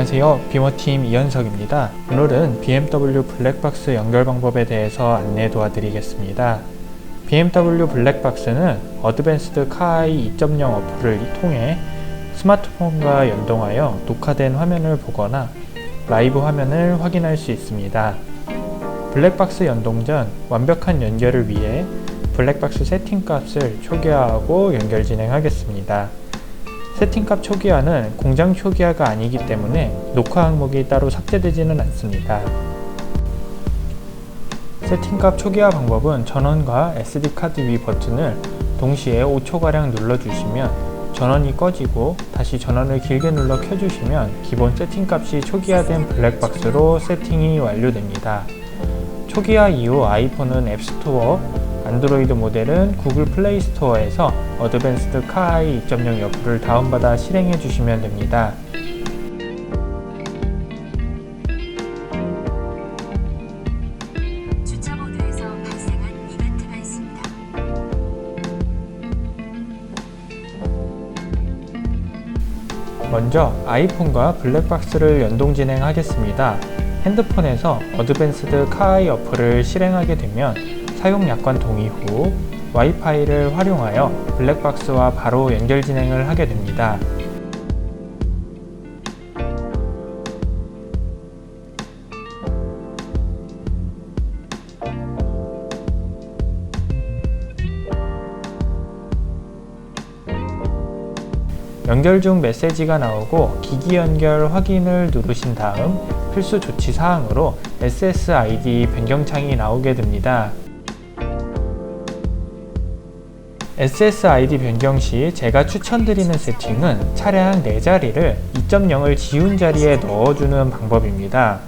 안녕하세요. 비머팀 이현석입니다. 오늘은 BMW 블랙박스 연결 방법에 대해서 안내 도와드리겠습니다. BMW 블랙박스는 어드밴스드 카이 2.0 어플을 통해 스마트폰과 연동하여 녹화된 화면을 보거나 라이브 화면을 확인할 수 있습니다. 블랙박스 연동 전 완벽한 연결을 위해 블랙박스 세팅 값을 초기화하고 연결 진행하겠습니다. 세팅값 초기화는 공장 초기화가 아니기 때문에 녹화 항목이 따로 삭제되지는 않습니다. 세팅값 초기화 방법은 전원과 SD카드 위 버튼을 동시에 5초가량 눌러주시면 전원이 꺼지고 다시 전원을 길게 눌러 켜주시면 기본 세팅값이 초기화된 블랙박스로 세팅이 완료됩니다. 초기화 이후 아이폰은 앱스토어, 안드로이드 모델은 구글 플레이 스토어에서 어드밴스드 카이 2.0 어플을 다운받아 실행해 주시면 됩니다. 먼저 아이폰과 블랙박스를 연동 진행하겠습니다. 핸드폰에서 어드밴스드 카이 어플을 실행하게 되면 사용 약관 동의 후 와이파이를 활용하여 블랙박스와 바로 연결 진행을 하게 됩니다. 연결 중 메시지가 나오고 기기 연결 확인을 누르신 다음 필수 조치 사항으로 SSID 변경창이 나오게 됩니다. SSID 변경 시 제가 추천드리는 세팅은 차량 내 자리를 2.0을 지운 자리에 넣어주는 방법입니다.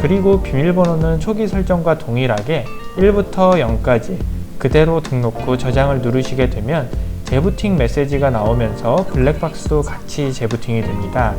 그리고 비밀번호는 초기 설정과 동일하게 1부터 0까지 그대로 등록 후 저장을 누르시게 되면 재부팅 메시지가 나오면서 블랙박스도 같이 재부팅이 됩니다.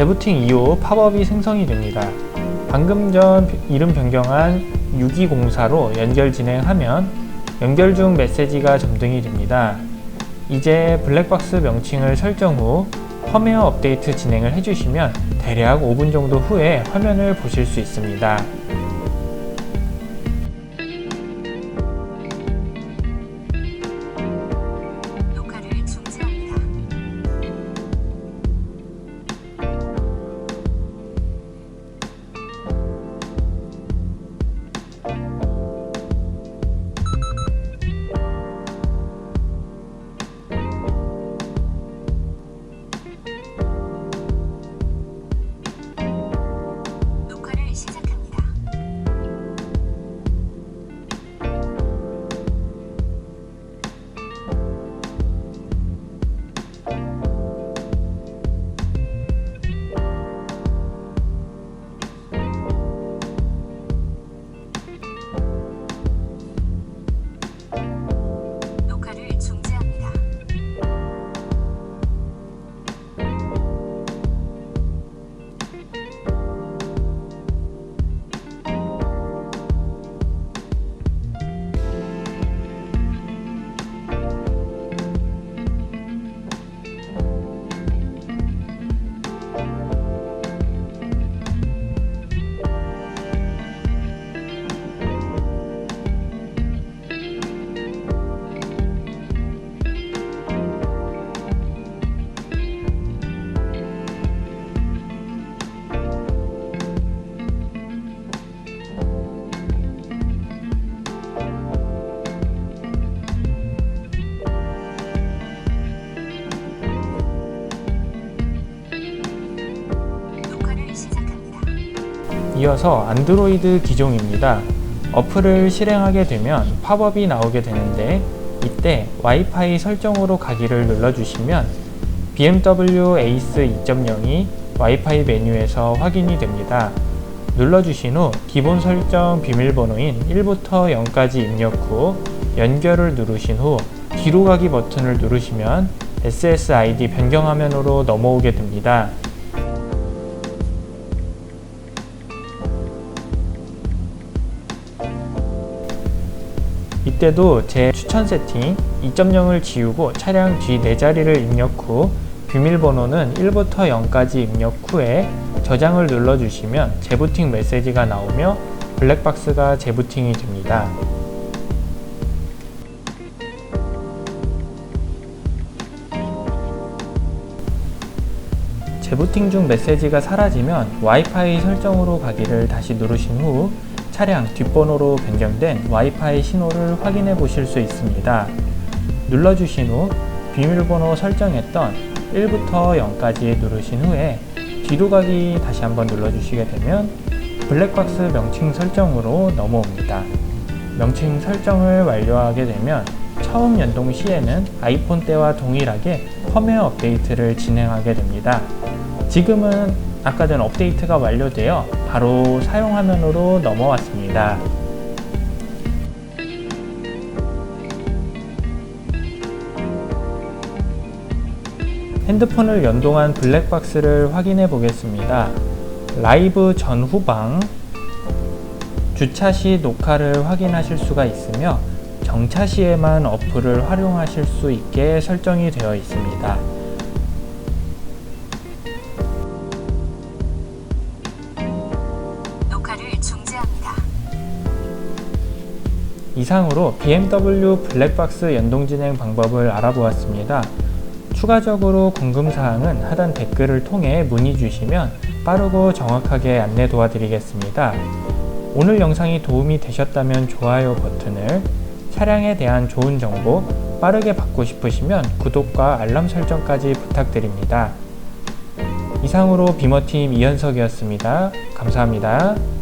재부팅 이후 팝업이 생성이 됩니다. 방금 전 이름 변경한 6204로 연결 진행하면 연결 중 메시지가 점등이 됩니다. 이제 블랙박스 명칭을 설정 후 펌웨어 업데이트 진행을 해주시면 대략 5분 정도 후에 화면을 보실 수 있습니다. 이어서 안드로이드 기종입니다. 어플을 실행하게 되면 팝업이 나오게 되는데 이때 와이파이 설정으로 가기를 눌러주시면 BMW ACE 2.0이 와이파이 메뉴에서 확인이 됩니다. 눌러주신 후 기본 설정 비밀번호인 1부터 0까지 입력 후 연결을 누르신 후 뒤로 가기 버튼을 누르시면 SSID 변경 화면으로 넘어오게 됩니다. 이때도 제 추천 세팅 2.0을 지우고 차량 뒤 4자리를 입력 후 비밀번호는 1부터 0까지 입력 후에 저장을 눌러주시면 재부팅 메시지가 나오며 블랙박스가 재부팅이 됩니다. 재부팅 중 메시지가 사라지면 와이파이 설정으로 가기를 다시 누르신 후 차량 뒷번호로 변경된 와이파이 신호를 확인해 보실 수 있습니다. 눌러주신 후 비밀번호 설정했던 1부터 0까지 누르신 후에 뒤로 가기 다시 한번 눌러주시게 되면 블랙박스 명칭 설정으로 넘어옵니다. 명칭 설정을 완료하게 되면 처음 연동 시에는 아이폰 때와 동일하게 펌웨어 업데이트를 진행하게 됩니다. 지금은 아까 전 업데이트가 완료되어 바로 사용 화면으로 넘어왔습니다. 핸드폰을 연동한 블랙박스를 확인해 보겠습니다. 라이브 전 후방 주차 시 녹화를 확인하실 수가 있으며 정차 시에만 어플을 활용하실 수 있게 설정이 되어 있습니다. 이상으로 BMW 블랙박스 연동 진행 방법을 알아보았습니다. 추가적으로 궁금사항은 하단 댓글을 통해 문의 주시면 빠르고 정확하게 안내 도와드리겠습니다. 오늘 영상이 도움이 되셨다면 좋아요 버튼을, 차량에 대한 좋은 정보 빠르게 받고 싶으시면 구독과 알람 설정까지 부탁드립니다. 이상으로 비머팀 이현석이었습니다. 감사합니다.